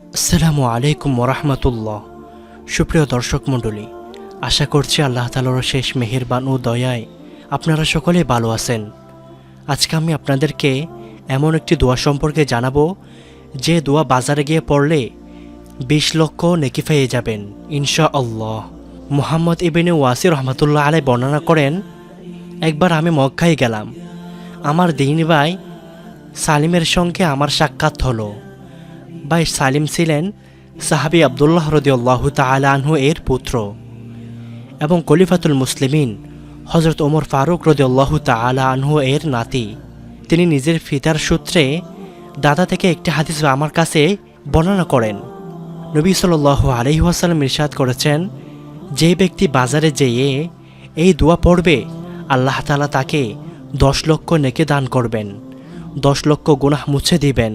আসসালামু আলাইকুম ওরহমতুল্লাহ। সুপ্রিয় দর্শক মণ্ডলী, আশা করছি আল্লাহ তালার শেষ মেহেরবান ও দয়ায় আপনারা সকলে ভালো আছেন। আজকে আমি আপনাদেরকে এমন একটি দোয়া সম্পর্কে জানাব, যে দোয়া বাজারে গিয়ে পড়লে বিশ লক্ষ নেকি যাবেন ইনশা আল্লাহ মোহাম্মদ ইবেনে ওয়াসি রহমতুল্লাহ আলাই বর্ণনা করেন, একবার আমি মক্কায় গেলাম। আমার দিন ভাই সালিমের সঙ্গে আমার সাক্ষাৎ হলো। ভাই সালিম ছিলেন সাহাবি আবদুল্লাহ রদিউল্লাহ তালা আনহু এর পুত্র এবং কলিফাতুল মুসলিমিন হজরত ওমর ফারুক রদিউল্লাহ আনহু এর নাতি। তিনি নিজের ফিতার সূত্রে দাদা থেকে একটি হাদিস আমার কাছে বর্ণনা করেন। নবী সাল আলহিহাসাল্লাম ইরশাদ করেছেন, যে ব্যক্তি বাজারে যেয়ে এই দোয়া পড়বে, আল্লাহ তালা তাকে দশ লক্ষ নেকে দান করবেন, দশ লক্ষ গুনাহ মুছে দিবেন।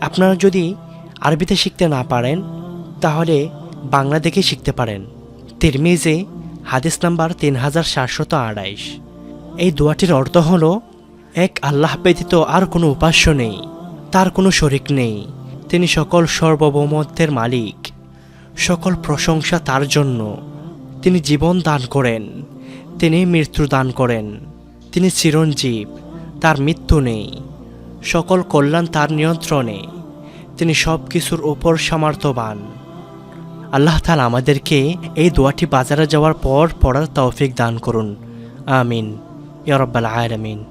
আপনারা যদি আরবিতে শিখতে না পারেন, তাহলে বাংলা দেখে শিখতে পারেন। তিরমিজে, হাদিস নাম্বার তিন হাজার সাতশত আড়াইশ। এই দোয়াটির অর্থ হল, এক আল্লাহ ব্যতীত আর কোনো উপাস্য নেই, তার কোনো শরিক নেই, তিনি সকল সর্বভৌমত্বের মালিক। সকল প্রশংসা তার জন্য, তিনি জীবন দান করেন, তিনি মৃত্যু দান করেন, তিনি চিরঞ্জীব, তার মৃত্যু নেই। সকল কল্যাণ তার নিয়ন্ত্রণে। তিনি সব কিছুর ওপর সামর্থ্যবান। আল্লাহ তালা আমাদেরকে এই দোয়াটি বাজারে যাওয়ার পর পড়ার তৌফিক দান করুন। আমিন। ইয়রব্বাল আয়ালামিন